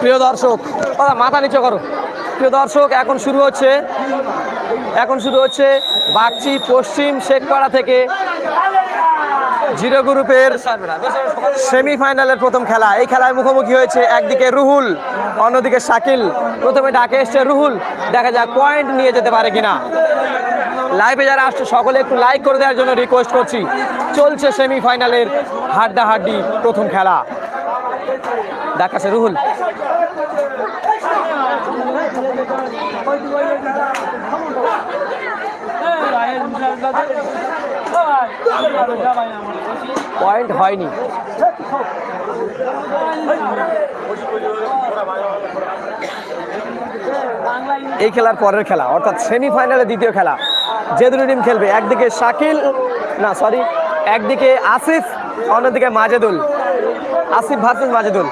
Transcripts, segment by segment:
প্রিয় দর্শক মাথা নিচে করো। প্রিয় দর্শক, এখন শুরু হচ্ছে, এখন শুরু হচ্ছে বাগচি পশ্চিম শেখপাড়া থেকে জিরো গ্রুপের সেমিফাইনালের প্রথম খেলা। এই খেলায় মুখোমুখি হয়েছে একদিকে রুহুল, অন্যদিকে শাকিল। প্রথমে ডাকে এসছে রুহুল, দেখা যাক পয়েন্ট নিয়ে যেতে পারে কিনা। লাইভে যারা আসছে, সকলে একটু লাইক করে দেওয়ার জন্য রিকোয়েস্ট করছি। চলছে সেমিফাইনালের হাড্ডাহাড্ডি প্রথম খেলা। দেখাচ্ছে রুহুল। পয়েন্ট হয়নি। এই খেলার পরের খেলা, অর্থাৎ সেমিফাইনালের দ্বিতীয় খেলা। যে দুটো টিম খেলবে, একদিকে শাকিল, না সরি একদিকে আসিফ, অন্যদিকে মাজেদুল। আসিফ ভার্সেস মাজেদুল।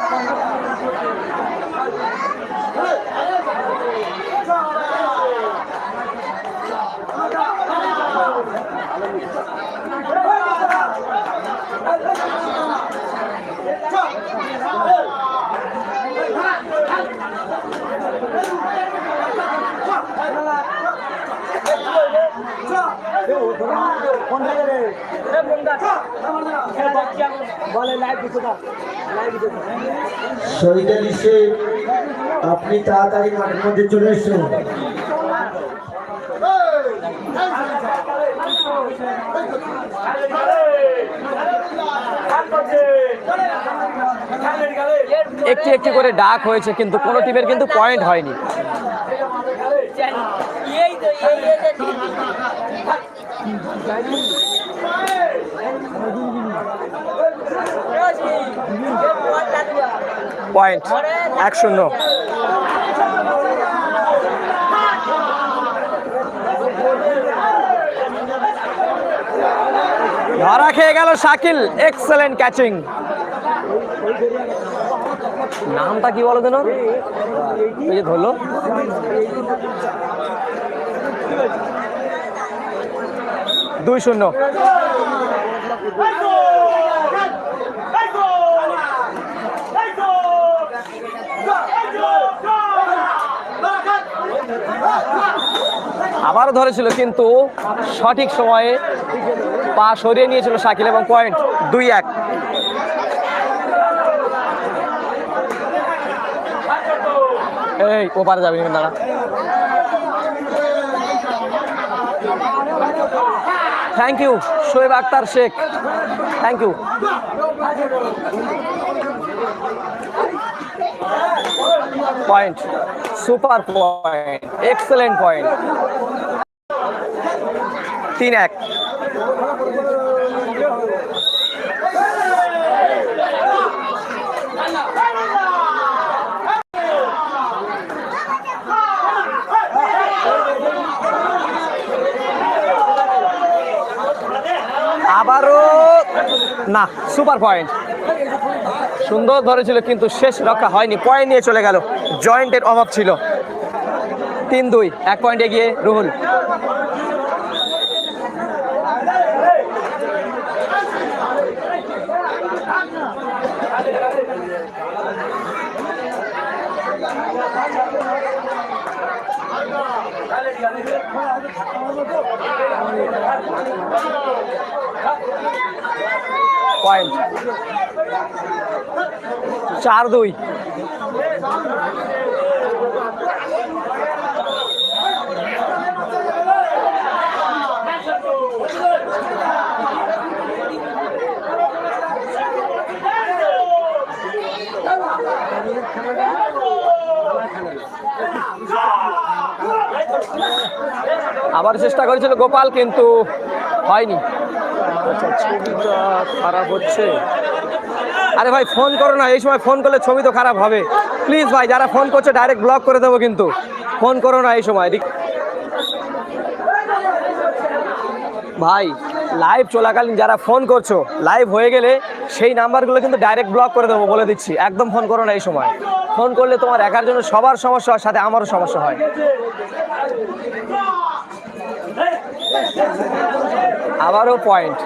আপনি তাড়াতাড়ি মাঠের মধ্যে চলে এসুন একটি একটি করে ডাক হয়েছে কিন্তু কোনো টিমের কিন্তু পয়েন্ট হয়নি। পয়েন্ট এক শূন্য। ধরা খেয়ে গেল শাকিল। এক্সেলেন্ট ক্যাচিং নামটা কি বলো দেন যে ধরলো। দুই শূন্য। আবারও ধরেছিল কিন্তু সঠিক সময়ে পা সরিয়ে নিয়েছিল শাকিল এবং পয়েন্ট দুই এক। এই ওপারে যাবি দাঁড়া। Thank you Shoaib Akhtar Sheikh. Thank you point super point excellent point তিন এক। আবারও, না, সুপার পয়েন্ট। সুন্দর ধরেছিল, কিন্তু শেষ রক্ষা হয়নি, পয়েন্ট নিয়ে চলে গেল। জয়েন্টের অভাব ছিল। তিন দুই, এক পয়েন্ট এগিয়ে রুহুল। পয়েন্ট চার দুই। আবার চেষ্টা করেছিল গোপাল কিন্তু হয়নি। আচ্ছা ছবিটা খারাপ হচ্ছে? আরে ভাই ফোন করো না এই সময় ফোন করলে ছবি তো খারাপ হবে। প্লিজ ভাই যারা ফোন করছে ডাইরেক্ট ব্লক করে দেবো কিন্তু। ফোন করো না এই সময়। ভাই লাইভ চলাকালীন যারা ফোন করছ লাইভ হয়ে গেলে সেই নাম্বারগুলো কিন্তু ডাইরেক্ট ব্লক করে দেবো বলে দিচ্ছি। একদম ফোন করো না এই সময়। ফোন করলে তোমার একার জন্য সবার সমস্যা হয় সাথে আমারও সমস্যা হয়। আবারও পয়েন্ট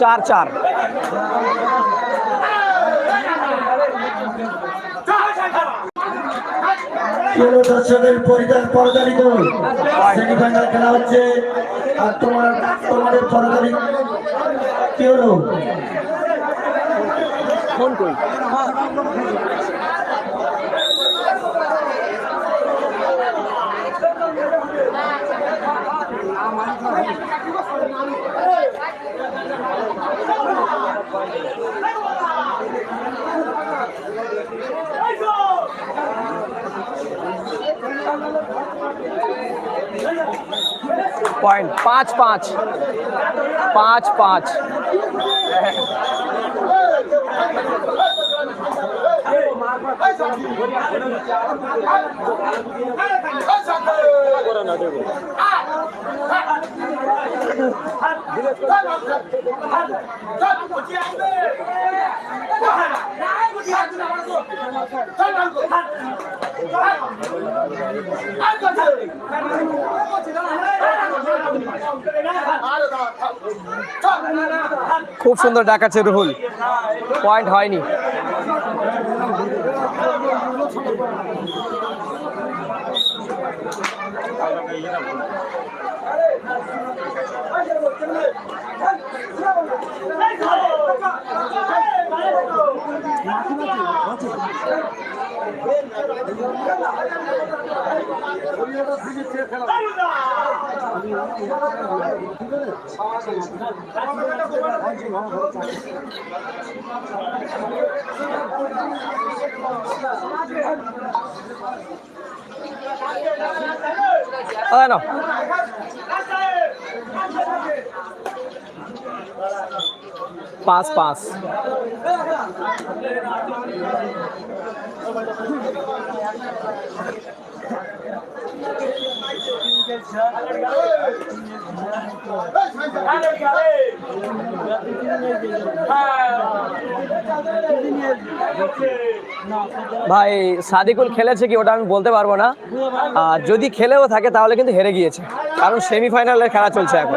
চার চার। প্রিয় দর্শকের পরিচালিত সেমিফাইনাল খেলা হচ্ছে। আর তোমার তোমাদের পরিচালিত পয়েন্ট পাঁচ খুব সুন্দর ডাকাচ্ছে রুহুল। পয়েন্ট হয়নি। আরে না। পাঁচ পাঁচ। ভাই, সাদিকুল খেলেছে কি ওটা আমি বলতে পারব না। আর যদি খেলেও থাকে তাহলে কিন্তু হেরে গিয়েছে। কারণ সেমিফাইনালের খেলা চলছে এখন।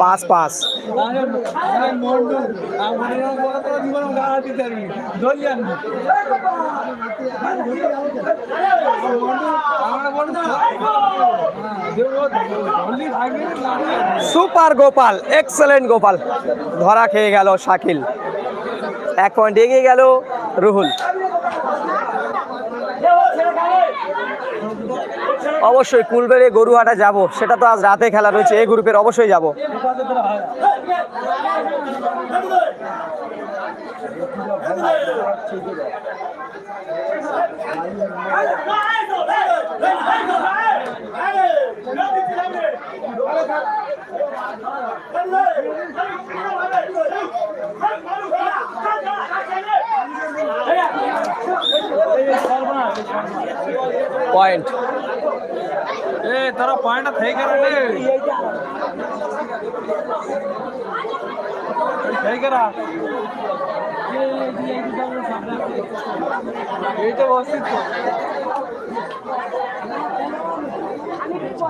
পাঁচ পাঁচ। Super Gopal excellent Gopal. ধরা খেয়ে গেল শাকিল। এক পয়েন্ট এগিয়ে গেল রুহুল। অবশ্যই কুলবেড়ে গরুহাটা যাব। সেটা তো আজ রাতে খেলা রয়েছে, এই গ্রুপের অবশ্যই যাব। পয়েন্ট એ તારો પોઈન્ટ થઈ ગયો થઈ ગયા એ તો વ્યવસ્થિત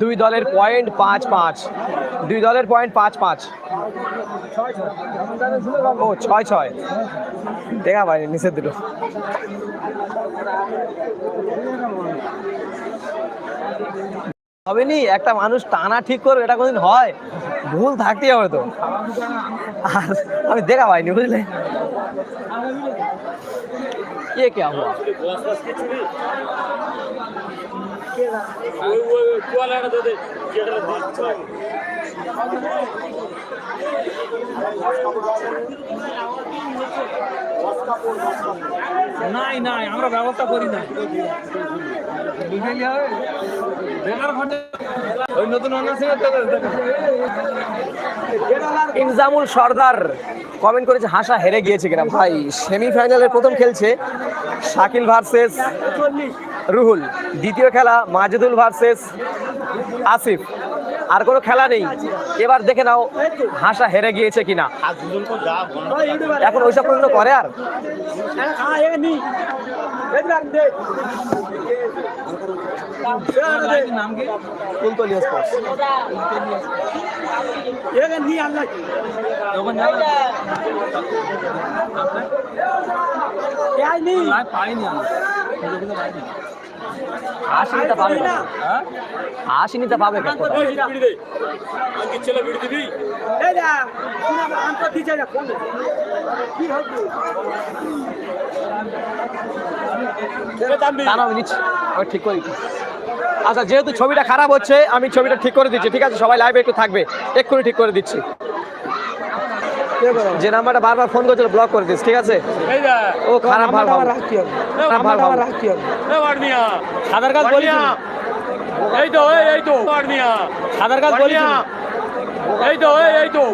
দুই দলের পয়েন্ট পাঁচ পাঁচ। দুই দলের পয়েন্ট পাঁচ পাঁচ। ও, ছয় ছয়। দেখা পাইনি, নিষেধ দুটো হবেনি একটা মানুষ টানা ঠিক করবে, এটা কোনদিন হয়? ভুল থাকতেই হবে তো। আর আমি দেখা পাইনি, বুঝলে? কে কে নাই নাই, আমরা ব্যবস্থা করি না ইনজামুল সর্দার কমেন্ট করেছে, হাসা হেরে গিয়েছে কিনা? ভাই সেমিফাইনালের প্রথম খেলছে শাকিল ভার্সেস রুহুল, দ্বিতীয় খেলা মাজেদুল ভার্সেস আসিফ। আর কোনো খেলা নেই। এবার দেখে নাও, হাসা হেরে গিয়েছে কিনা। এখন ওইসব প্রশ্ন করে আর? পাইনি ঠিক করে আচ্ছা যেহেতু ছবিটা খারাপ হচ্ছে আমি ছবিটা ঠিক করে দিচ্ছি। ঠিক আছে সবাই লাইভে একটু থাকবে। এক্ষুনি ঠিক করে দিচ্ছি। যে নাম্বারটা বারবার ফোন করছিল ব্লক করে দিস ঠিক আছে? ও খারাপ ভাব। খারাপ ভাব। আধার কার্ড বলি এই তো এই তো। আধার কার্ড বলি এই তো এই তো।